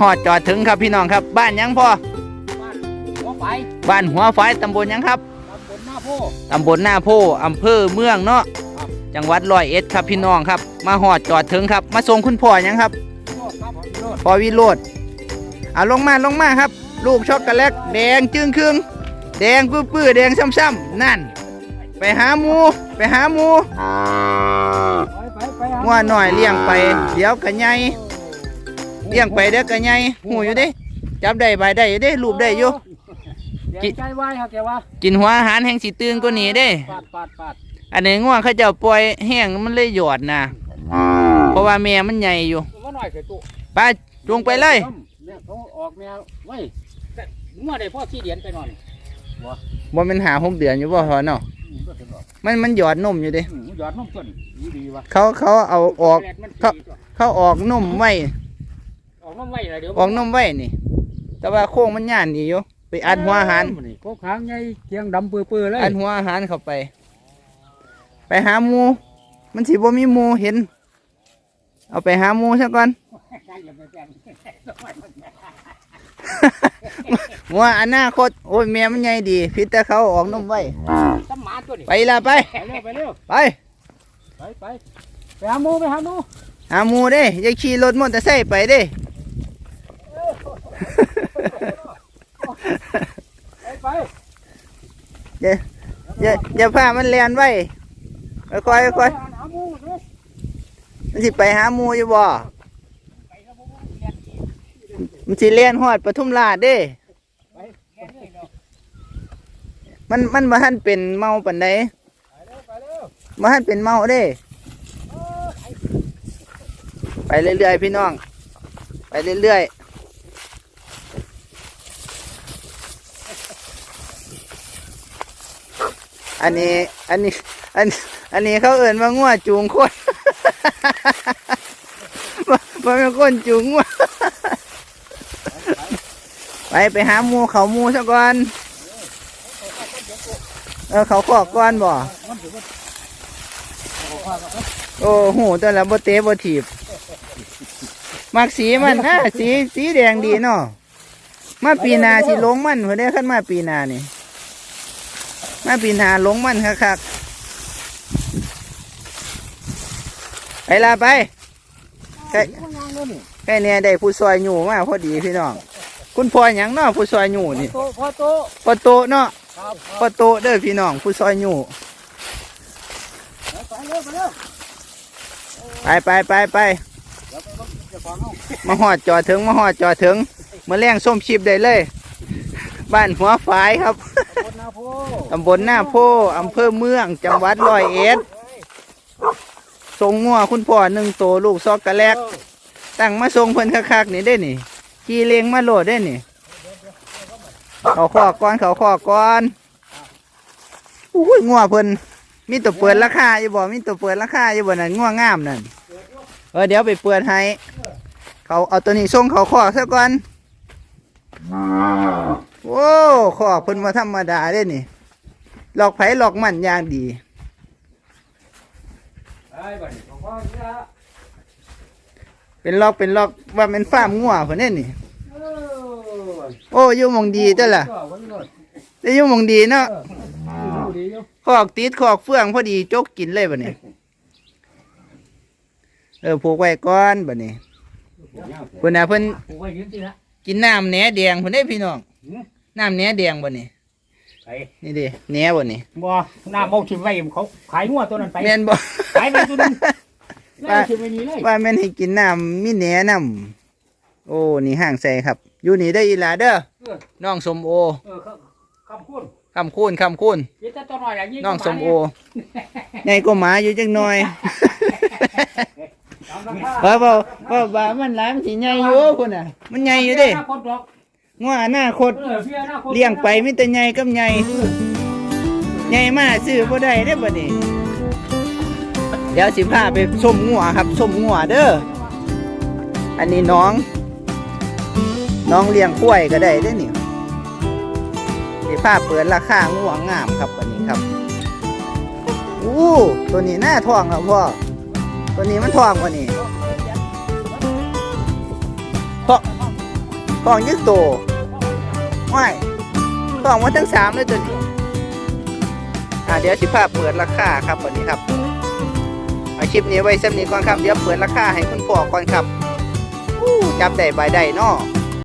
หอดจอดถึงครับพี่น้องครับ บ้านหยังพ่อบ้านหัวไฟบ้านหัวฝายตำบลหยังครับตำบลหน้าโพตำบลหน้าโพอำเภอเมืองเนาะครับจังหวัดร้อยเอ็ดครับพี่น้องครับ มาหอดจอดถึงครับ มาส่งคุณพ่อหยังครับโลดครับผมโลดพ่อวิโรดเอาลงมาลงมาครับ ลูกช็อกโกแลตแดงจึงครึ่งแดงปื้อๆแดงซ้ำๆนั่น ไปหาหมู ไปหาหมูไปไปไปหางัวหน่อยเลี้ยงไป เดี๋ยวกะใหญ่ เลี้ยงไปเดี๋ยวกะใหญ่หูอยู่เด้จับได้ใบได้อยู่เด้รูปได้อยู่เดี๋ยวใจไว้ครับแกว่ากินหัวอาหารแห่งสีตื่นก็หนีเด้ ปาดปาดปาดอันนี้ง่วงเขาเจะปล่อยแห้งมันเลยหยอดนะเพราะว่าแม่มันใหญ่อยู่ว่าหน่อยเกิดตุไปจงไปเลย เนี่ยเขาออกแมวไว้แต่เมื่อใดพ่อขี้เดียนไปนอนบ่แมันหาหกเดือนอยู่บ่พอเนาะอืมก็ถึงหรอกมันมันหยอดนมอยู่เด้อืมหยอดนมต้นดีดีวะเขาเขาเอาออก แปลมันครับดีกว่าเขาออกนมไว้ ออกนมไว้เลยเดี๋ยวออกนมไว้นี่ แต่ว่าโค้งมันย่านดีอยู่ไปอัดหัวอาหารโคกหางไงเกียงดำเปื่อยๆเลยอันหัวอาหารเข้าไป ไปหาหมูมันสิบ่มีหมูเห็น เอาไปหาหมูซะก่อนว่าอนาคตโอ้ยแม่มันใหญ่ดีพิษแต่เขาออกนมไว้ตำหมาตัวนี้ไปละไปไปเร็วไปเร็วไปไปไปไปหาหมูไปหาหมูหาหมูเด้อย่าขี่รถมอเตอร์ไซค์ไปเด้ ไปไป อย่าอย่าอย่าพามันแลนไว้ค่อยๆค่อยๆมันสิไปหาหมูอยู่บ่มันสิแล่นฮอดปทุมราชเด้ไปไปเร็วเดี๋ยวมันมันบ่ทันเป็นเมาปานใดไปเร็วไปเร็วบ่ทันเป็นเมาเด้ ไปเรื่อยๆพี่น้อง ไปเรื่อยๆ อันนี้ อันนี้ อัน อันนี้เขาเอิ่นว่างัวจูงคนบ่บ่เป็นคนจูงงัวไปไปหาหมูเขาหมูซะก่อน เออเขาขอกก่อนบ่โอ้โอ้โหตัวละบ่เตะบ่ถีบ มักสีมันนะสีสีแดงดีเนาะ มาปีนาสิลงมันเพิ่นได้ขึ้นมาปีนานี่ มาปีหนาลงมันคักๆไปละไปใกล้มันยังเลยนี่ใกล้เนี่ยได้ผู้ซอยอยู่มาพอดีพี่น้อง คุณพ่อหยังเนาะผู้ซอยอยู่นี่โตพอโตพ่อโตเนาะครับพ่อโตเด้อพี่น้องผู้ซอยอยู่ไปเร็วไปเร็วไปไปไปไปเดี๋ยวไปรถเจ้าของเอามาหอดจอดถึงมาหอดจอดถึงมาแรงส้มชิบได้เลย บ้านหัวฝายครับบนนาโพ ตำบลหน้าโพอำเภอเมือง จังหวัดร้อยเอ็ดทรงงัวคุณพ่อหนึ่งโตวลูกซอกกะแลก ตั้งมาทรงเพิ่นคักๆนี่ได้นี่ขี่เลงมาโหลดได้นี่ เขาขอก้อนเขาขอก้อนอุ้ยงัวเพิ่นมีตัวเปิดราคาอยู่บ่มีตัวเปิดราคาอยู่บ่นั่นงัวงามนั่นเออเดี๋ยวไปเปิดให้ เขาเอาตัวนี้ส่งเขาขอซะก่อน โอ้ขอเพิ่นมาธรรมดาเด้นี่หลอกไผหลอกมันอย่างดีเป็นลอกเป็นลอกว่าเป็นฟาร์มงัวเพิ่นเนี่เออโอ้อยู่หมองดีจ้ะล่ะได้อยู่หมองดีเนาะขอกติดขอกเฟื่องพอดีจกกินเลยบัดนี้เออผูกไว้ก่อนบัดนี้เพิ่นน่ะเพิ่นผมไว้ยืนกินน้ำแหนแดงเพิ่นได้พี่น้อง หือน้ำแหนแดงบัดนี้ไปนี่เดิแหนบัดนี้บ่หน้าเมาทิมไว้เขาขายงัวตัวนั้นไปแม่นบ่ขายไปตัวนึงแล้วทิมไว้นี่เลยว่าแม่นให้กินน้ำมีแหนน้ำโอ้นี่ห่างใส่ครับ อยู่นี่ได้ออีหลาเด้อเออน้องสมโอเออครับคำพูดคำคูณคำคูณเดี๋ยวจะตัวหน่อยอย่างนี้น้องสมโอใหญ่ก็หมาอยู่จังหน่อยตามราคาเออบ่บ่บ่ามันหลายมันสิใหญ่อยู่พุ่นน่ะ มันใหญ่อยู่เด้ อนาคตดอกงัวอนาคต เออพี่อนาคตเลี้ยงไปมีแต่ใหญ่กับใหญ่ใหญ่มาซื้อบ่ได้เด้อบัดนี้ เดี๋ยวสิพาไปส้มงัวครับส้มงัวเด้อ อันนี้น้อง น้องเลี้ยงกล้วยก็ได้เด้อนี่สิพาเปิดราคางัวงามครับวันนี้ครับ อู้ตัวนี้หน้าทองครับพ่อ ตัวนี้มันทองกว่านี้พ่อทองยึกโต ห้อยทองมาทั้งสามเลยตัวนี้อ่าเดี๋ยวสิภาพเปิดราคาครับวันนี้ครับเอาคลิปนี้ไว้สำนี้ก่อนครับ เดี๋ยวเปิดราคาให้คุณพ่อก่อนครับจับได้ใบได้นาะ